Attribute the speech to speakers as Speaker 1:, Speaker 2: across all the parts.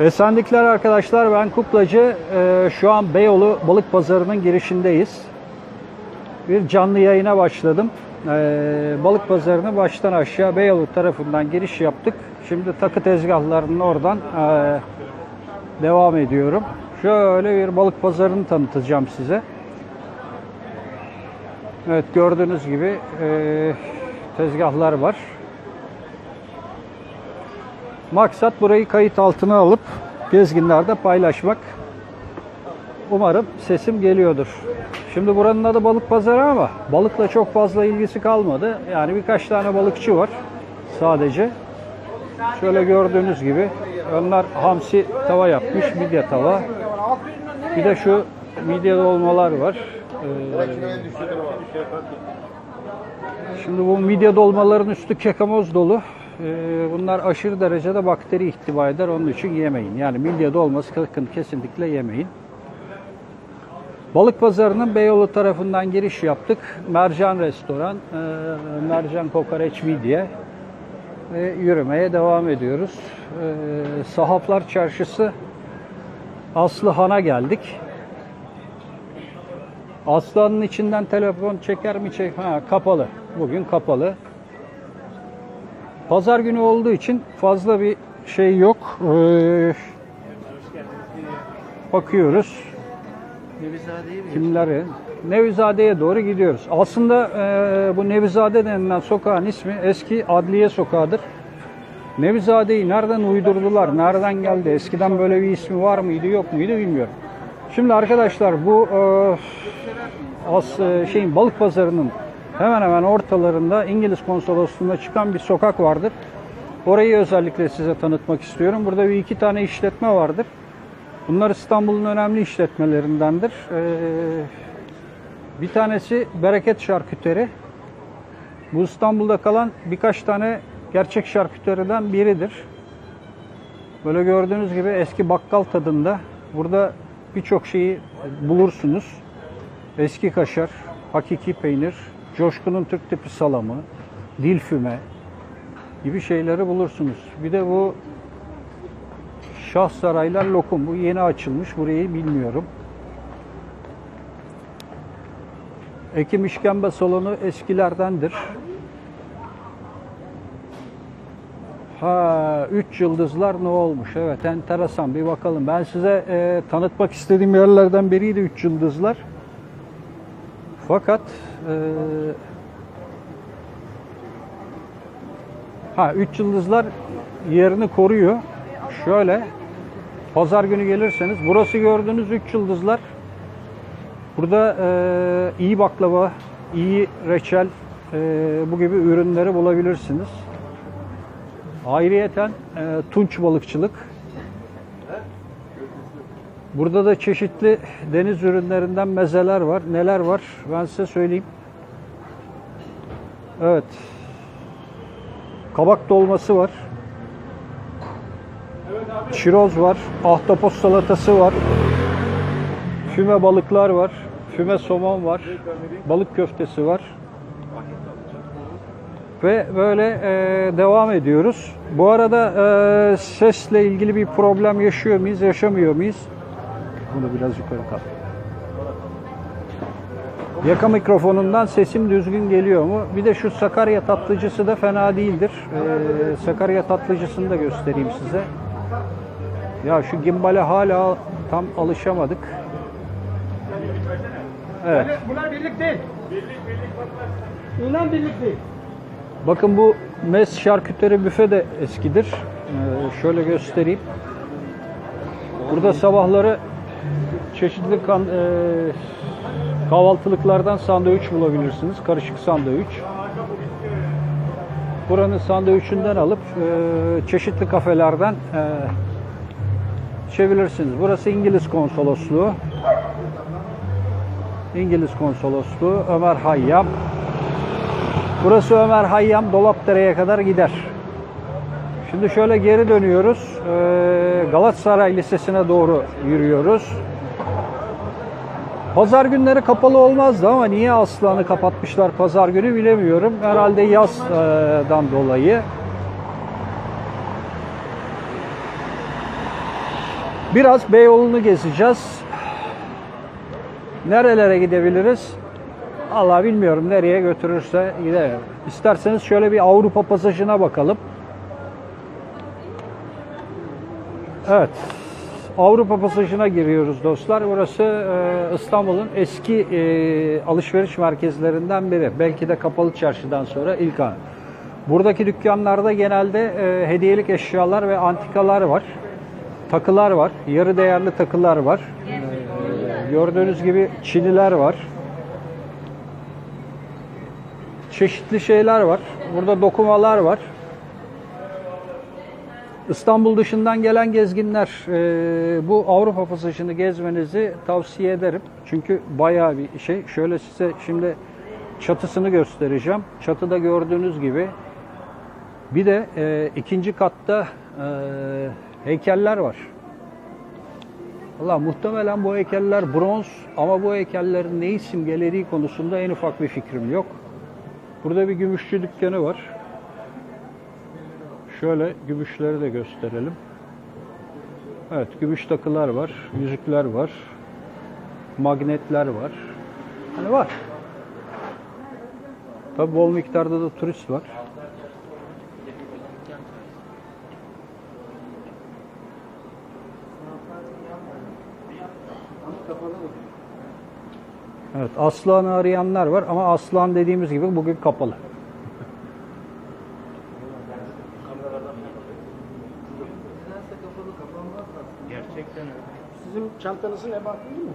Speaker 1: Esenlikler arkadaşlar ben Kuklacı. Ee, şu an Beyoğlu Balık Pazarı'nın girişindeyiz. Bir canlı yayına başladım. Ee, balık Pazarı'nı baştan aşağı Beyoğlu tarafından giriş yaptık. Şimdi takı tezgahlarının oradan ee, devam ediyorum. Şöyle bir balık pazarını tanıtacağım size. Evet gördüğünüz gibi tezgahlar var. Maksat burayı kayıt altına alıp gezginlerde paylaşmak. Umarım sesim geliyordur. Şimdi buranın adı balık pazarı ama balıkla çok fazla ilgisi kalmadı. Yani birkaç tane balıkçı var sadece. Şöyle gördüğünüz gibi onlar hamsi tava yapmış, midye tava. Bir de şu midye dolmalar var. Ee, Şimdi bu midye dolmaların üstü kekamoz dolu. Ee, Bunlar aşırı derecede bakteri ihtiva eder. Onun için yemeyin. Yani midye dolması sakın kesinlikle yemeyin. Balık pazarının Beyoğlu tarafından giriş yaptık. Mercan restoran, e, mercan kokoreç midye ve yürümeye devam ediyoruz. E, Sahaflar Çarşısı Aslı Han'a geldik. Aslanın içinden telefon çeker mi çek? Ha, kapalı. Bugün kapalı. Pazar günü olduğu için fazla bir şey yok. Ee, bakıyoruz. Kimleri? Nevizade'ye doğru gidiyoruz. Aslında e, bu Nevizade denilen sokağın ismi eski Adliye Sokağı'dır. Nevizade'yi nereden uydurdular, nereden geldi? Eskiden böyle bir ismi var mıydı, yok muydu bilmiyorum. Şimdi arkadaşlar bu e, as, e, şeyin balık pazarının hemen hemen ortalarında İngiliz konsolosluğuna çıkan bir sokak vardır. Orayı özellikle size tanıtmak istiyorum. Burada bir iki tane işletme vardır. Bunlar İstanbul'un önemli işletmelerindendir. Ee, bir tanesi Bereket Şarküteri. Bu İstanbul'da kalan birkaç tane gerçek şarküteriden biridir. Böyle gördüğünüz gibi eski bakkal tadında. Burada birçok şeyi bulursunuz. Eski kaşar, hakiki peynir, coşkunun Türk tipi salamı, dil füme gibi şeyleri bulursunuz. Bir de bu Şah Saraylar lokum. Bu yeni açılmış. Burayı bilmiyorum. Ekim işkembe salonu eskilerdendir. Ha, üç yıldızlar ne olmuş? Evet, enteresan. Bir bakalım. Ben size e, tanıtmak istediğim yerlerden biriydi üç yıldızlar. Fakat e, ha üç yıldızlar yerini koruyor. Şöyle pazar günü gelirseniz burası gördüğünüz üç yıldızlar. Burada e, iyi baklava, iyi reçel e, bu gibi ürünleri bulabilirsiniz. Ayrıyeten e, tunç balıkçılık. Burada da çeşitli deniz ürünlerinden mezeler var. Neler var ben size söyleyeyim. Evet. Kabak dolması var. Çiroz var. Ahtapot salatası var. Füme balıklar var. Füme somon var. Balık köftesi var. Ve böyle e, devam ediyoruz. Bu arada e, sesle ilgili bir problem yaşıyor muyuz, yaşamıyor muyuz? Bunu biraz yukarı kalk. Yaka mikrofonundan sesim düzgün geliyor mu? Bir de şu Sakarya tatlıcısı da fena değildir. Ee, Sakarya tatlıcısını da göstereyim size. Ya şu gimbale hala tam alışamadık. Evet.
Speaker 2: Bunlar birlik değil. Birlik birlik İnan birlik değil.
Speaker 1: Bakın bu mes şarküteri büfe de eskidir. Ee, şöyle göstereyim. Burada sabahları çeşitli kan, e, kahvaltılıklardan sandviç bulabilirsiniz. Karışık sandviç. Buranın sandviçinden alıp e, çeşitli kafelerden e, çevirirsiniz. Burası İngiliz konsolosluğu. İngiliz konsolosluğu Ömer Hayyam. Burası Ömer Hayyam Dolapdere'ye kadar gider. Şimdi şöyle geri dönüyoruz. Ee, Galatasaray Lisesi'ne doğru yürüyoruz. Pazar günleri kapalı olmazdı ama niye Aslan'ı kapatmışlar pazar günü bilemiyorum. Herhalde yazdan dolayı. Biraz Beyoğlu'nu gezeceğiz. Nerelere gidebiliriz? Allah bilmiyorum nereye götürürse gidelim. İsterseniz şöyle bir Avrupa pasajına bakalım. Evet. Avrupa pasajına giriyoruz dostlar. Burası e, İstanbul'un eski e, alışveriş merkezlerinden biri. Belki de kapalı çarşıdan sonra ilk an. Buradaki dükkanlarda genelde e, hediyelik eşyalar ve antikalar var. Takılar var. Yarı değerli takılar var. E, gördüğünüz gibi çiniler var. Çeşitli şeyler var. Burada dokumalar var. İstanbul dışından gelen gezginler e, bu Avrupa pasajını gezmenizi tavsiye ederim. Çünkü bayağı bir şey. Şöyle size şimdi çatısını göstereceğim. Çatıda gördüğünüz gibi bir de e, ikinci katta e, heykeller var. Valla muhtemelen bu heykeller bronz ama bu heykellerin neyi simgelediği konusunda en ufak bir fikrim yok. Burada bir gümüşçü dükkanı var. Şöyle gümüşleri de gösterelim. Evet, gümüş takılar var, yüzükler var, magnetler var. Hani var. Tabi bol miktarda da turist var. Evet, Aslan'ı arayanlar var ama Aslan dediğimiz gibi bugün kapalı.
Speaker 2: Gerçekten öyle.
Speaker 3: Sizin çantanızın ebatı değil mi?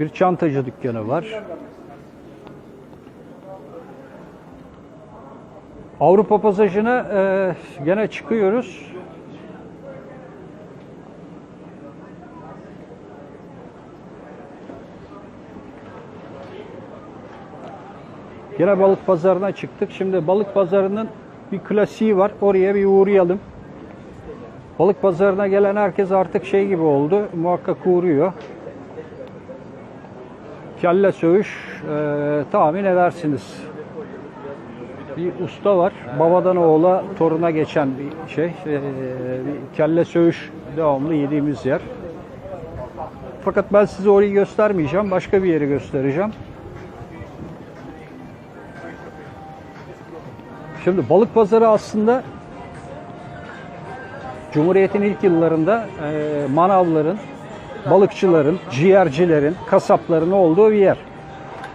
Speaker 1: Bir çantacı dükkanı var. Avrupa pasajına e, gene çıkıyoruz. Gene balık pazarına çıktık. Şimdi balık pazarının bir klasiği var. Oraya bir uğrayalım. Balık pazarına gelen herkes artık şey gibi oldu. Muhakkak uğruyor. Kelle söğüş e, tahmin edersiniz. Bir usta var. Babadan oğula toruna geçen bir şey. E, bir kelle söğüş devamlı yediğimiz yer. Fakat ben size orayı göstermeyeceğim. Başka bir yeri göstereceğim. Şimdi balık pazarı aslında Cumhuriyet'in ilk yıllarında e, manavların, balıkçıların, ciğercilerin, kasapların olduğu bir yer.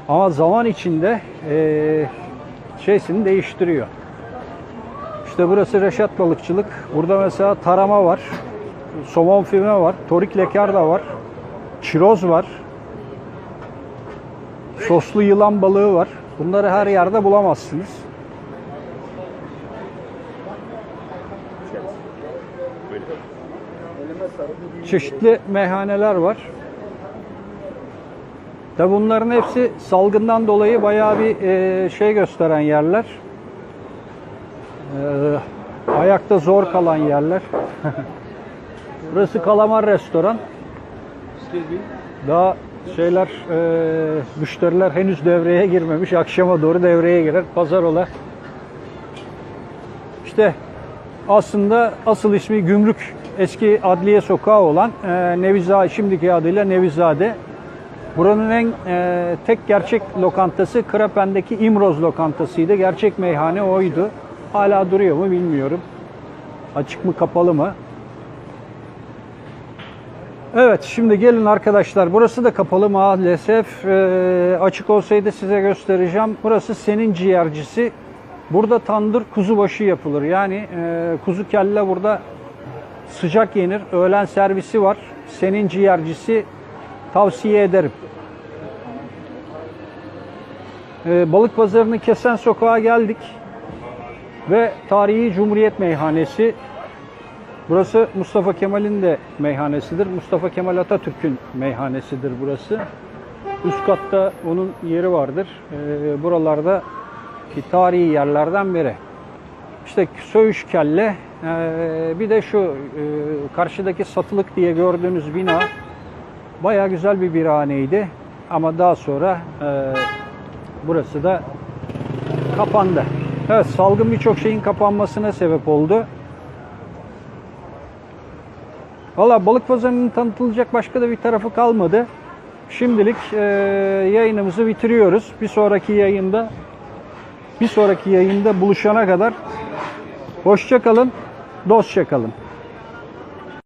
Speaker 1: Ama zaman içinde e, şeysini değiştiriyor. İşte burası Reşat Balıkçılık. Burada mesela tarama var, somon füme var, torik lekar da var, çiroz var, soslu yılan balığı var. Bunları her yerde bulamazsınız. Çeşitli meyhaneler var. Tabi bunların hepsi salgından dolayı bayağı bir e, şey gösteren yerler. E, ayakta zor kalan yerler. Burası Kalamar Restoran. Daha şeyler, e, müşteriler henüz devreye girmemiş. Akşama doğru devreye girer. Pazar ola. İşte aslında asıl ismi Gümrük eski adliye sokağı olan e, Nevizade, şimdiki adıyla Nevizade. Buranın en e, tek gerçek lokantası Krapen'deki İmroz lokantasıydı. Gerçek meyhane oydu. Hala duruyor mu bilmiyorum. Açık mı kapalı mı? Evet şimdi gelin arkadaşlar. Burası da kapalı maalesef. E, açık olsaydı size göstereceğim. Burası senin ciğercisi. Burada tandır kuzu başı yapılır. Yani e, kuzu kelle burada sıcak yenir. Öğlen servisi var. Senin ciğercisi tavsiye ederim. Ee, balık pazarını kesen sokağa geldik. Ve tarihi Cumhuriyet Meyhanesi. Burası Mustafa Kemal'in de meyhanesidir. Mustafa Kemal Atatürk'ün meyhanesidir burası. Üst katta onun yeri vardır. Ee, buralarda ki tarihi yerlerden biri. İşte söğüş kelle, ee, bir de şu e, karşıdaki satılık diye gördüğünüz bina baya güzel bir birhaneydi. Ama daha sonra e, burası da kapandı. Evet salgın birçok şeyin kapanmasına sebep oldu. Valla balık pazarının tanıtılacak başka da bir tarafı kalmadı. Şimdilik e, yayınımızı bitiriyoruz. Bir sonraki yayında bir sonraki yayında buluşana kadar hoşça kalın, dostça kalın.